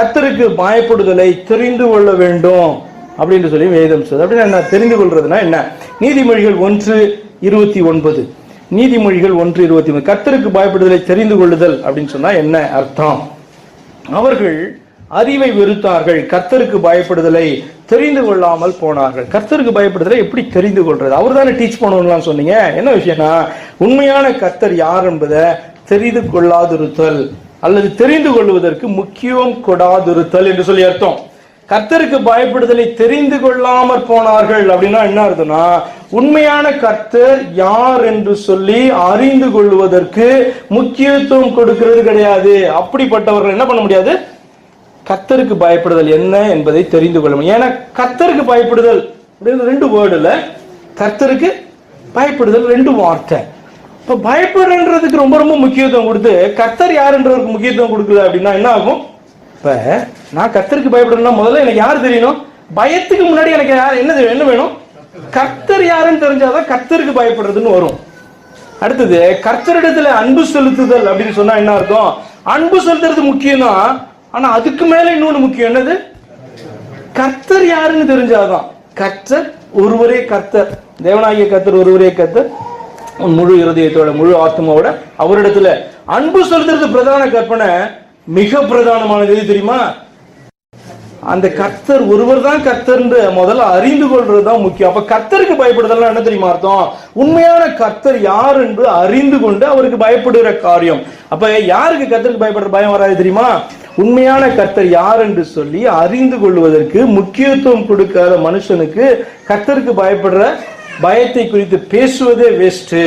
கத்தருக்கு பயப்படுதலை தெரிந்து கொள்ள வேண்டும் அப்படின்னு சொல்லி வேதம் சொல்லுது. அப்படின்னா என்ன? தெரிந்து கொள்றதுனா என்ன? நீதிமொழிகள் ஒன்று இருபத்தி ஒன்பது. நீதிமொழிகள் ஒன்று இருபத்தி ஒன்பது. கத்தருக்கு பயப்படுதலை தெரிந்து கொள்ளுதல் அப்படின்னு சொன்னா என்ன அர்த்தம்? அவர்கள் அறிவை வெறுத்தார்கள். கர்த்தருக்கு பயப்படுதலை தெரிந்து கொள்ளாமல் போனார்கள். கர்த்தருக்கு பயப்படுதலை எப்படி தெரிந்து கொள்றது? அவர் தானே டீச் பண்ணணும்லாம் சொன்னீங்க. என்ன விஷயம்னா உண்மையான கர்த்தர் யார் என்பதை தெரிந்து கொள்ளாதிருத்தல். அல்லது தெரிந்து கொள்வதற்கு முக்கியம் கொடாதிருத்தல் என்று சொல்லி அர்த்தம். கர்த்தருக்கு பயப்படுதலை தெரிந்து கொள்ளாமற் போனார்கள் அப்படின்னா என்ன அர்த்தம்னா உண்மையான கர்த்தர் யார் என்று சொல்லி அறிந்து கொள்வதற்கு முக்கியத்துவம் கொடுக்கிறது கிடையாது. அப்படிப்பட்டவர்கள் என்ன பண்ண முடியாது? கர்த்தருக்கு பயப்படுதல் என்ன என்பதை தெரிந்து கொள்ள முடியும். ஏன்னா கத்தருக்கு பயப்படுதல் அப்படின்னு ரெண்டு வேர்டுல கர்த்தருக்கு பயப்படுதல் ரெண்டு வார்த்தை. இப்ப பயப்படுறதுக்கு ரொம்ப ரொம்ப முக்கியத்துவம் கொடுத்து கர்த்தர் யாருன்றவருக்கு முக்கியத்துவம் கொடுக்கல அப்படின்னா என்ன ஆகும்? இப்ப நான் கர்த்தருக்கு பயப்படணும்னா முதல்ல எனக்கு யார் தெரியணும்? பயத்துக்கு முன்னாடி எனக்கு யார் என்ன என்ன வேணும்? கர்த்தர் யாருன்னு தெரிஞ்சாதான் கர்த்தருக்கு பயப்படுறதுன்னு வரும். அடுத்தது கர்த்தரிடத்துல அன்பு செலுத்துதல் அப்படின்னு சொன்னா என்ன அர்த்தம்? அன்பு செலுத்துறது முக்கியம் தான் ஆனா அதுக்கு மேல இன்னொன்னு முக்கியம் என்னது? கர்த்தர் யாருன்னு தெரிஞ்சாதான். கர்த்தர் ஒருவரே கர்த்தர். தேவனாகிய கர்த்தர் ஒருவரே கர்த்தர். உன் முழு இருதயத்தோட முழு ஆத்மாவோட அவரிடத்துல அன்பு செலுத்துறது பிரதான கற்பனை மிக பிரதானமானது எது தெரியுமா? அந்த கர்த்தர் ஒருவர் தான் கர்த்தர்ன்ற முதல்ல அறிந்து கொள்றது தான் முக்கியம். அப்ப கர்த்தருக்கு பயப்படுதல்னா என்ன தெரியுமா அர்த்தம்? உண்மையான கர்த்தர் யார் என்று அறிந்து கொண்டு அவருக்கு பயப்படுகிற காரியம். அப்ப யாருக்கு கர்த்தருக்கு பயப்படுற பயம் வராது தெரியுமா? உண்மையான கர்த்தர் யார் என்று சொல்லி அறிந்து கொள்வதற்கு முக்கியத்துவம் கொடுக்காத மனுஷனுக்கு கர்த்தருக்கு பயப்படுற பயத்தை குறித்து பேசுவதே வேஸ்ட்டு